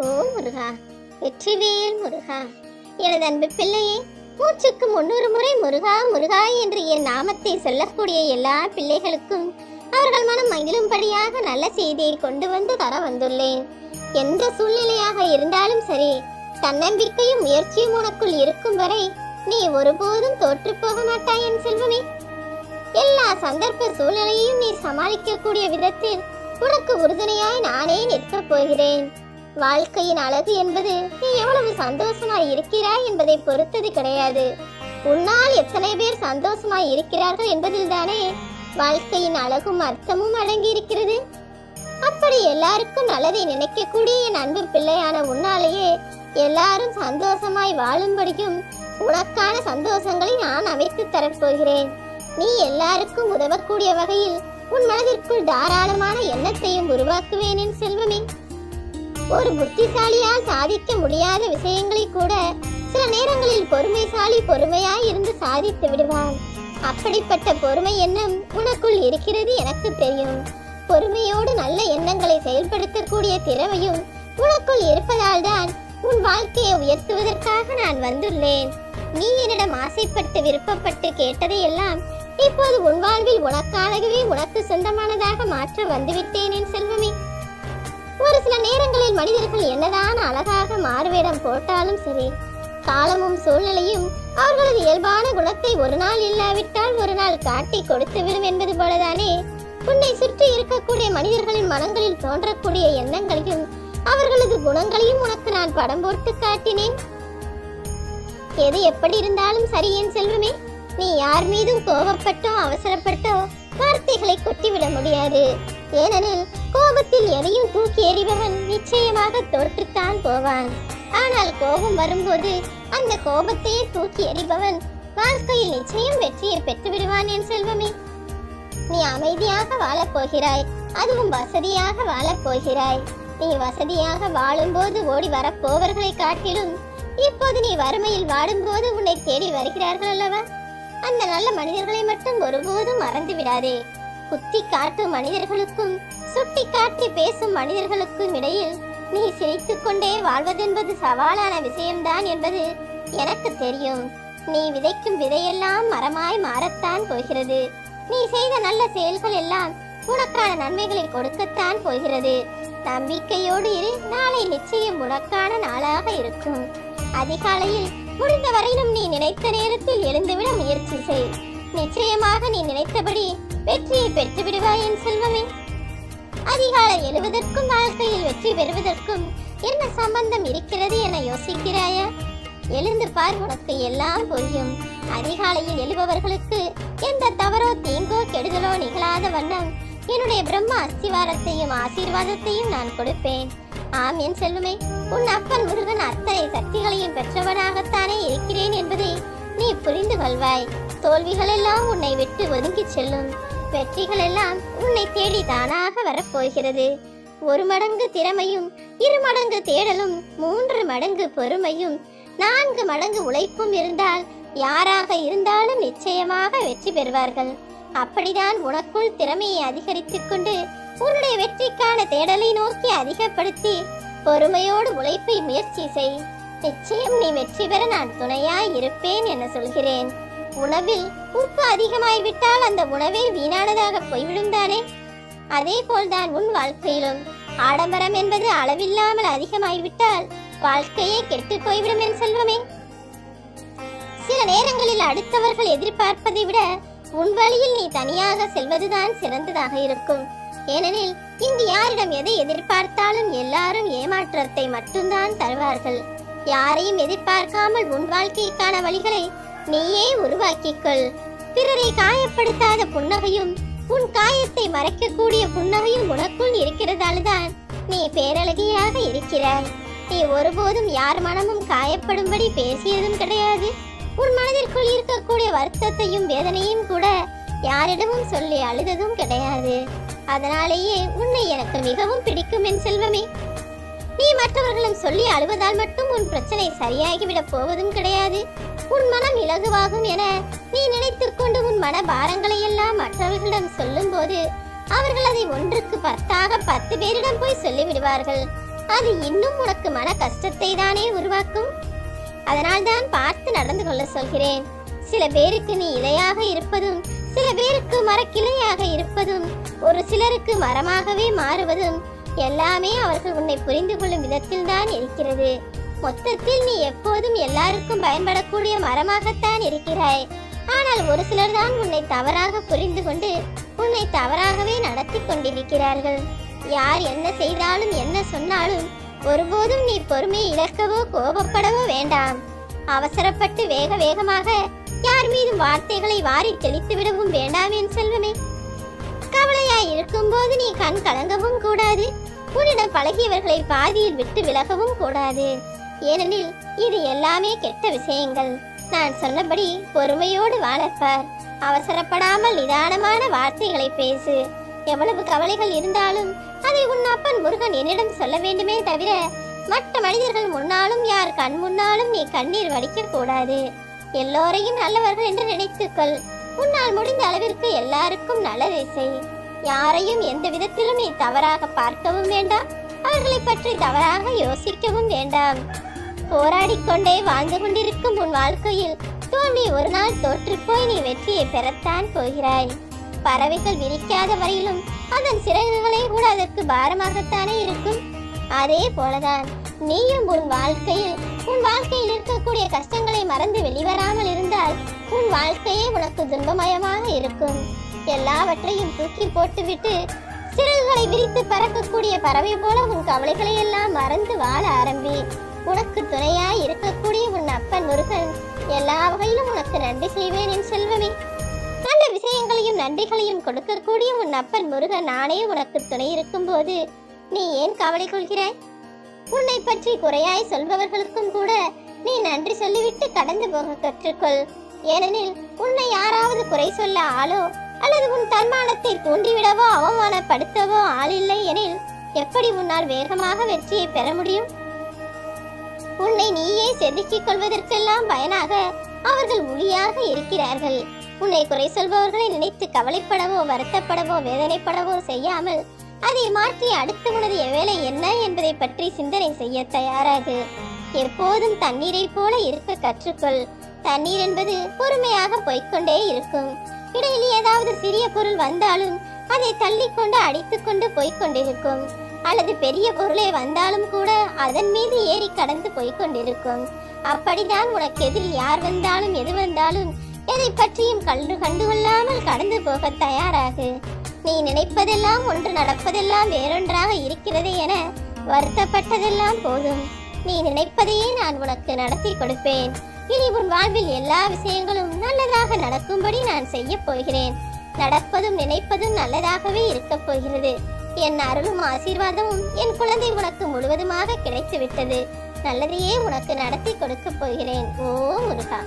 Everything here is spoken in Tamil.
ஓ முருகா. வெற்றிவேல் முருகா. எனது அன்பு பிள்ளையே மூச்சுக்கு முன்னூறு முறை முருகா முருகா என்று என் நாமத்தை சொல்லக்கூடிய எல்லா பிள்ளைகளுக்கும் அவர்கள் மனம் மகிழும்படியாக நல்ல செய்தியை கொண்டு வந்து தர வந்துள்ளேன். எந்த சூழ்நிலையாக இருந்தாலும் சரி தன்னம்பிக்கையும் முயற்சியும் உனக்குள் இருக்கும் வரை நீ ஒருபோதும் தோற்று போக மாட்டாய் என் செல்வமே. எல்லா சந்தர்ப்ப சூழ்நிலையையும் நீ சமாளிக்கக்கூடிய விதத்தில் உனக்கு உறுதுணையாய் நானே நிற்கப் போகிறேன். வாழ்க்கையின் அழகு என்பது நீ எவ்வளவு சந்தோஷமாய் இருக்கிறாய் என்பதை பொறுத்தது கிடையாது. உன்னால் எத்தனை பேர் சந்தோஷமாய் இருக்கிறார்கள் என்பதில் தானே வாழ்க்கையின் அழகும் அர்த்தமும் அடங்கி இருக்கிறது அப்படி எல்லாருக்கும் நல்லதை நினைக்கக்கூடிய என் அன்பு பிள்ளையான உன்னாலேயே எல்லாரும் சந்தோஷமாய் வாழும்படியும் உனக்கான சந்தோஷங்களை நான் அமைத்து தரப்போகிறேன். நீ எல்லாருக்கும் உதவக்கூடிய வகையில் உன் மனதிற்குள் தாராளமான எண்ணத்தையும் உருவாக்குவேன் என் செல்வமே. ஒரு புத்திசாலியால் சாதிக்க முடியாத விஷயங்களை கூட சில நேரங்களில் பொறுமைசாலி பொறுமையாய் இருந்து சாதித்து விடுவான். அப்படிப்பட்ட பொறுமை எண்ணம் உனக்குள் இருக்கிறது எனக்கு தெரியும். பொறுமையோடு நல்ல எண்ணங்களை செயல்படுத்தக்கூடிய திறமையும் உனக்குள் இருப்பதால் தான் உன் வாழ்க்கையை உயர்த்துவதற்காக நான் வந்துள்ளேன். நீ என்னிடம் ஆசைப்பட்டு விருப்பப்பட்டு கேட்டதையெல்லாம் இப்போது உன் வாழ்வில் உனக்கானவே உனக்கு சொந்தமானதாக மாற்ற வந்துவிட்டேன் என் செல்வமே. ஒரு சில நேரங்களில் மனிதர்கள் என்னதான் அழகாக மாறுவேடம் போட்டாலும் சரி காலமும் சூழ்நிலையும் அவர்களது இயல்பான குணத்தை ஒரு நாள் இல்லாவிட்டால் ஒரு நாள் காட்டி கொடுத்து விடும் என்பது போலதானே. உன்னை சுற்றி இருக்கக்கூடிய மனிதர்களின் மனங்களில் தோன்றக்கூடிய எண்ணங்களையும் அவர்களது குணங்களையும் உனக்கு நான் படம் போட்டு காட்டினேன். எது எப்படி இருந்தாலும் சரி என் செல்வமே. நீ யார் மீதும் கோபப்பட்டோ அவசரப்பட்டோ வார்த்தைகளை கொட்டிவிட முடியாது. ஏனெனில் கோபத்தில் எதையும் தூக்கி எறிபவன் நிச்சயமாக தோற்றுத்தான் போவான். ஆனால் கோபம் வரும்போது அந்த கோபத்தையே தூக்கி எறிபவன் வாழ்க்கையில் நிச்சயம் வெற்றியை பெற்று விடுவான் என் செல்வமே. நீ அமைதியாக வாழப் போகிறாய் அதுவும் வசதியாக வாழப் போகிறாய் நீ வசதியாக வாழும்போது ஓடி வரப்போவர்களை காட்டிலும் இப்போது நீ வறுமையில் வாடும்போது உன்னை தேடி வருகிறார்கள் அல்லவா? அந்த நல்ல மனிதர்களை மட்டும் ஒருபோதும் மறந்து விடாதே. குத்தி காட்டும் மனிதர்களுக்கும் சுட்டி காட்டி பேசும் மனிதர்களுக்கும் இடையில் நீ சிரித்துக் கொண்டே வாழ்வதென்பது சவாலான விஷயம்தான் என்பது எனக்கு தெரியும். நீ விதைக்கும் விதையெல்லாம் மரமாய் மாறத்தான் போகிறது. நீ செய்த நல்ல செயல்கள் எல்லாம் உனக்கான நன்மைகளை கொடுக்கத்தான் போகிறது. நம்பிக்கையோடு இரு நாளை நிச்சயம் உனக்கான நாளாக இருக்கும். அதிகாலையில் முடிந்த வரையிலும் நீ நினைத்த நேரத்தில் எழுந்துவிட முயற்சி செய். நிச்சயமாக நீ நினைத்தபடி வெற்றியை பெற்று விடுவாய் என் செல்வமே. அதிகாலை எழுவதற்கும் வாழ்க்கையில் வெற்றி பெறுவதற்கும் என்ன சம்பந்தம் இருக்கிறது என யோசிக்கிறாயா? எழுந்து பார் உனக்கு எல்லாம் புரியும். அதிகாலையில் எழுபவர்களுக்கு எந்த தவறோ தீங்கோ கெடுதலோ நிகழாத வண்ணம் என்னுடைய பிரம்ம அஸ்திவாரத்தையும் ஆசீர்வாதத்தையும் நான் கொடுப்பேன். ஆம் என் செல்லுமே உன் அப்பன் முருகன் அத்தனை சக்திகளையும் பெற்றவனாகத்தானே இருக்கிறேன் என்பதை நீ புரிந்து கொள்வாய். தோல்விகள் எல்லாம் உன்னை விட்டு ஒதுங்கிச் செல்லும். வெற்றிகள் எல்லாம் உன்னை தேடி தானாக வரப்போகிறது. ஒரு மடங்கு திறமையும் இரு மடங்கு தேடலும் மூன்று மடங்கு பொறுமையும் நான்கு மடங்கு உழைப்பும் இருந்தால் யாராக இருந்தாலும் நிச்சயமாக வெற்றி பெறுவார்கள். அப்படிதான் உனக்குள் திறமையை அதிகரித்துக் கொண்டு உன்னுடைய வெற்றிக்கான தேடலை நோக்கி அதிகப்படுத்தி பொறுமையோடு உழைப்பை முயற்சி செய். நிச்சயம் நீ வெற்றி பெற நான் துணையாய் இருப்பேன் என சொல்கிறேன். உணவில் உப்பு அதிகமாய்விட்டால் அந்த உணவே வீணானதாக போய்விடும் தானே அதே போல்தான் உன் வாழ்க்கையிலும். ஆடம்பரம் என்பது அளவில்லாமல் அதிகமாய்விட்டால் வாழ்க்கையே கெட்டு போய்விடும் என் செல்வமே. சில நேரங்களில் அடுத்தவர்கள் எதிர்பார்ப்பதை விட உன் வழியில் நீ தனியாக செல்வதுதான் சிறந்ததாக இருக்கும். ஏனெனில் இங்கு யாரிடம் எதை எதிர்பார்த்தாலும் எல்லாரும் ஏமாற்றத்தை மட்டும்தான் தருவார்கள். யாரையும் எதிர்பார்க்காமல் உன் வாழ்க்கைக்கான வழிகளை நீயே உருவாக்கிக்கொள். பிறரை காயப்படுத்தாத புன்னகையும் உன் காயத்தை மறைக்கக்கூடிய புன்னகையும் உனக்குள் இருக்கிறதால்தான் நீ பேரழகியாக இருக்கிறாய். நீ ஒருபோதும் யார் மனமும் காயப்படும்படி பேசியதும் கிடையாது. உன் மனதிற்குள் இருக்கக்கூடிய வருத்தத்தையும் வேதனையும் கூட யாரிடமும் சொல்லி அழுததும் கிடையாது. அதனாலேயே உன்னை எனக்கு மிகவும் பிடிக்கும் என் செல்வமே. நீ மற்றவர்களும் சொல்லி அழுவதால் மட்டும் உன் பிரச்சனை சரியாகிவிடப் போவதும் கிடையாது. உன் மனம் இலகுவாகும் என நீ நினைத்துக்கொண்டு உன் மன பாரங்களை எல்லாம் மற்றவர்களிடம் சொல்லும்போது அவர்கள் அதை ஒன்றுக்கு பத்தாக பத்து பேரிடம் போய் சொல்லிவிடுவார்கள். அது இன்னும் உனக்கு மன கஷ்டத்தை தானே உருவாக்கும்? அதனால்தான் பார்த்து நடந்து கொள்ள சொல்கிறேன். சில பேருக்கு நீ இலையாக இருப்பதும் சில பேருக்கு மரக்கிளையாக இருப்பதும் ஒரு சிலருக்கு மரமாகவே மாறுவதும் எல்லாமே அவர்கள் உன்னை புரிந்து கொள்ளும் விதத்தில் தான் இருக்கிறது. மொத்தத்தில் நீ எப்போதும் எல்லாருக்கும் பயன்படக்கூடிய மரமாகத்தான் இருக்கிறாய். ஆனால் ஒரு சிலர் தான் உன்னை தவறாக புரிந்து கொண்டு உன்னை தவறாகவே நடத்தி கொண்டிருக்கிறார்கள். யார் என்ன செய்தாலும் என்ன சொன்னாலும் ஒருபோதும் நீ பொறுமை இழக்கவோ கோபப்படவோ வேண்டாம். அவசரப்பட்டு வேக வேகமாக யார் மீதும் வார்த்தைகளை வாரி தெளித்து விடவும் வேண்டாம் என் செல்வமே. கவலையாய் இருக்கும்போது நீ கண் கலங்கவும் கூடாது. உன்னிடம் பழகியவர்களை பாதியில் விட்டு விலகவும் கூடாது. ஏனெனில் இது எல்லாமே கெட்ட விஷயங்கள். நான் சொன்னபடி பொறுமையோடு வாழப்பார் அவசரப்படாமல் நிதானமான வார்த்தைகளை பேசு. எவ்வளவு கவலைகள் இருந்தாலும் அதை உன் அப்பன் முருகன் என்னிடம் சொல்ல வேண்டுமே தவிர மற்ற மனிதர்கள் முன்னாலும் யார் கண் முன்னாலும் நீ கண்ணீர் வடிக்க கூடாது. எல்லோரையும் நல்லவர்கள் என்று நினைத்துக்கொள் உன்னால் முடிந்த அளவிற்கு எல்லாருக்கும் நல்லதை செய். யாரையும் எந்த விதத்திலும் நீ தவறாக பார்க்கவும் வேண்டாம். அவர்களை பற்றி தவறாக யோசிக்கவும் வேண்டாம். போராடிக்கொண்டே வாழ்ந்து கொண்டிருக்கும் உன் வாழ்க்கையில் தோல்வி ஒரு நாள் தோற்றுப்போய் நீ வெற்றியை பெறத்தான் போகிறாய். பறவைகள் விரிக்காத வரையிலும் அதன் சிறகுகளே கூட அதற்கு பாரமாகத்தானே இருக்கும். அதே போலதான் நீயும் உன் வாழ்க்கையில் உன் வாழ்க்கையில் இருக்கக்கூடிய கஷ்டங்களை மறந்து வெளிவராமல் இருந்தால் உன் வாழ்க்கையே உனக்கு துன்பமயமாக இருக்கும். எல்லாவற்றையும் தூக்கி போட்டுவிட்டு சிறகுகளை விரித்து பறக்கக்கூடிய பறவை போல உன் கவலைகளை எல்லாம் மறந்து வாழ ஆரம்பி. உனக்கு துணையாய் இருக்கக்கூடிய உன் அப்பன் முருகன் எல்லா வகையிலும் உனக்கு நன்றி செய்வேன் என் செல்வமே. அதிசயங்களையும் நன்றிகளையும் கொடுக்கக்கூடிய உன் அப்பன் முருகன் நானே உனக்கு துணை இருக்கும்போது நீ ஏன் கவலை கொள்கிறாய்? உன்னை பற்றி குறையாய் சொல்பவர்களுக்கும் கூட நீ நன்றி சொல்லிவிட்டு கடந்து போக கற்றுக்கொள். ஏனெனில் உன்னை யாராவது குறை சொல்ல ஆளோ அல்லது உன் தன்மானத்தை தூண்டிவிடவோ அவமானப்படுத்தவோ ஆளில்லை எனில் எப்படி உன்னால் வேகமாக வெற்றியை பெற முடியும்? உன்னை நீயே செதுக்கிக் கொள்வதற்கெல்லாம் பயனாக அவர்கள் ஒளியாக இருக்கிறார்கள். உன்னை குறை சொல்பவர்களை நினைத்து கவலைப்படவோ வருத்தப்படவோ வேதனைப்படவோ செய்யாமல் அதை மாற்றி அடுத்து உனது வேலை என்ன என்பதை பற்றி சிந்தனை செய்ய தயாராகு. எப்போதும் தண்ணீரைப் போல இருக்க கற்றுக்கொள். தண்ணீர் என்பது பொறுமையாக போய்க்கொண்டே இருக்கும். இடையில் ஏதாவது சிறிய பொருள் வந்தாலும் அதை தள்ளிக்கொண்டு அடித்துக்கொண்டு போய்கொண்டிருக்கும் அல்லது பெரிய பொருளே வந்தாலும் கூட அதன் மீது ஏறி கடந்து போய்கொண்டிருக்கும் அப்படிதான் உனக்கு எதிரில் யார் வந்தாலும் எது வந்தாலும் எதை பற்றியும் கண்டு கண்டுகொள்ளாமல் கடந்து போக தயாராகு. நீ நினைப்பதெல்லாம் ஒன்று நடப்பதெல்லாம் வேறொன்றாக இருக்கிறது என வருத்தப்பட்டதெல்லாம் போதும். நீ நினைப்பதையே நான் உனக்கு நடத்தி கொடுப்பேன். இனி உன் வாழ்வில் எல்லா விஷயங்களும் நல்லதாக நடக்கும்படி நான் செய்ய போகிறேன். நடப்பதும் நினைப்பதும் நல்லதாகவே இருக்கப் போகிறது. என் அருளும் ஆசீர்வாதமும் என் குழந்தை உனக்கு முழுவதுமாக கிடைத்து விட்டது நல்லதையே உனக்கு நடத்தி கொடுக்க போகிறேன். ஓ முருகா!